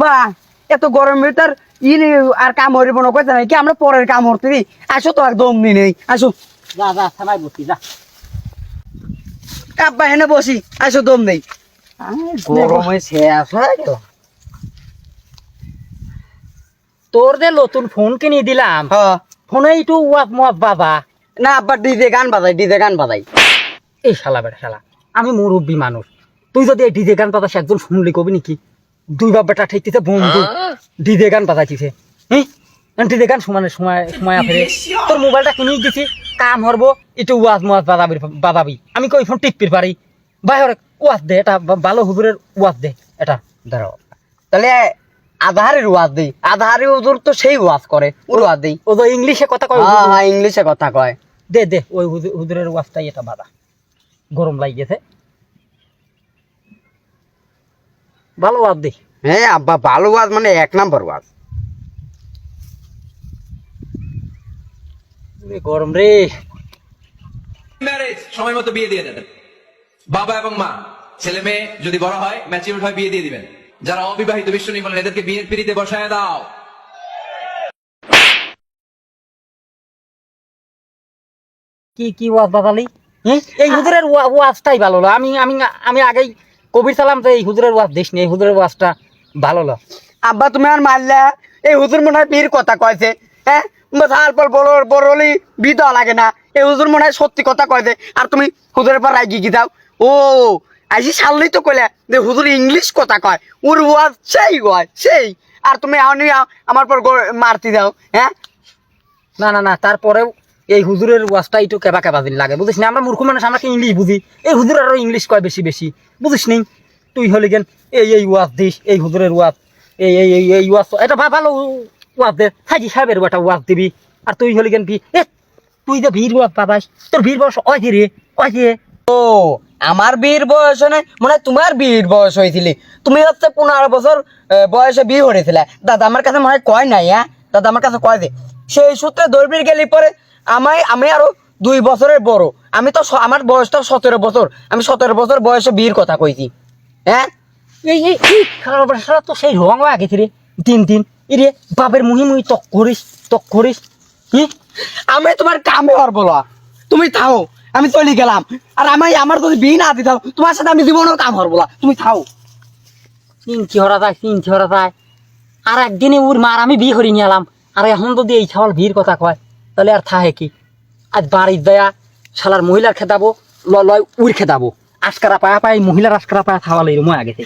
আব্বা এত গরমের তার ই নেই, আর কাম হরিব না কইতে নাই কি আমরা পরের কাম হরতে দিই। আসো তো একদম নি নেই আসো। যা যা থামাই বসি যা। আব্বা হেনে বসি আসো দম নেই। গরমে শেষ হয়ে গেল তোর যে নতুন ফোন কিনে দিলাম ফোনে একটু ওয়াপ মোয়াপ বাবা। না আব্বা ডিজে গান বাজাই ডিজে গান বাজাই। এই শালা বেটা শালা আমি মুরব্বী মানুষ। তুই যদি এই ডিজে গান বাজাস একজন শুনলি কবি নাকি? দুই বাপ বেটা ঠেকতেছে বন্ধু। ডিজে গান বাজাইতেছে। হ্যাঁ ডিজে গান সমানে সময় সময় ফেরে তোর মোবাইলটা কিনে দিছি কাম হরবো একটু ওয়াজ মোয়াজ বাজাবি বাজাবি। আমি কই ফোন টিপির পারি। বাইরে ওয়াজ দে এটা ভালো হুজুরের ওয়াজ দে এটা। দাঁড়াও তাহলে আধারের ওয়াজ দেই। আধারে হুজুর তো সেই ওয়াজ করে ওর ওয়াজ দেই। ও তো ইংলিশে কথা কয় হ্যাঁ হ্যাঁ ইংলিশে কথা কয়। দে দে ওই হুজুর- হুজুরের ওয়াজটাই এটা বাধা গরম লাগি ভালো ওয়াজ দে। হ্যাঁ আব্বা ভালো ওয়াজ মানে এক নাম্বার ওয়াজ গরম রে। ম্যারেজ সময় মতো বিয়ে দিয়ে দেবেন। বাবা এবং মা ছেলে মেয়ে যদি বড় হয় ম্যাচিউর হয় বিয়ে দিয়ে দিবেন। যারা অবিবাহিত বিশ্বনী বলেন এদেরকে বিয়ের পিড়িতে বসায় দাও। কি কি ওয়াজ বাজালি হ্যাঁ? এই হুজুরের ওয়াজটাই ভালো হলো। আমি আমি আমি আগেই কবির সালাম তো এই হুজুরের ওয়াজ দিস এই হুজুরের ওয়াজটা ভালো হলো আব্বা তুমি আর মারলে এই হুজুর মনে হয় বীর কথা কয়েছে হ্যাঁ? তারপর বড় বড়লি লাগে না। এই হুজুর মনে হয় সত্যি কথা কয়েছে আর তুমি হুজুরের পর রাগি দাও। ও আইসি সাললেই তো কইলে যে হুজুর ইংলিশ কথা কয় ওর ওয়াজ সেই কয় সেই। আর তুমি আমার পর মারতে দাও হ্যাঁ? না না না তারপরেও এই হুজুরের ওয়াজটা একটু কেবা কেবা দিন লাগে, বুঝিস না? আমরা মূর্খ মানুষ, আমরা ইংলিশ বুঝি? এই হুজুর আরও ইংলিশ কয় বেশি বেশি, বুঝিস নি? তুই হলি গেন এই এই ওয়াজ দিস, এই হুজুরের ওয়াজ, এই এই এই এই ওয়াজ, এটা ভা- ভালো ওয়াজ দে। হাজি সাহেবের একটা ওয়াজ দিবি, আর তুই হলি গেন কি? এ তুই যে ভিড় ওয়াজ পাবাস তোর ভিড় বয়স অয় রে রে। ও, আমার বিয়ের বয়স নয় মনে তোমার বিয়ের বয়স হয়েছিলি। তুমি হচ্ছে পনেরো বছর বয়সে বিয়ে করেছিলে। দাদা আমার কাছে মনে হয় কয় নাই হ্যাঁ? দাদা আমার কাছে কয় দে। সেই সূত্রে দৌড়বির গেলি পরে আমায় আমি আরও দুই বছরের বড়। আমি তো আমার বয়সটা সতেরো বছর। আমি সতেরো বছর বয়সে বিয়ের কথা কইছি। হ্যাঁ? এই এই খারাপ তো সেই রং আগে রে। তিন তিন। ইরে, বাপের মুহি মুহি তক করিস তক করিস। আমি তোমার কামে আর বলো। তুমি থাও, আমি চলে গেলাম। আর আমি আমার যদি বিয়ে না দিতাম তোমার সাথে আমি জীবনেও কাম হর বলা। তুমি থাও। তিন হরা যায়, তিন হরা যায়। আর একদিনে ওর মার আমি বিয়ে করে নিয়ে এলাম। আর এখন যদি এই ছাওয়াল ভিড় কথা কয় তাহলে আর থাহে কি? আজ বাড়ির দয়া শালার মহিলার খেতাবো লয় উর খেতাবো। আজকারা পায়া পায় মহিলার আজকারা পায়া থাওয়া এরম মই গেছে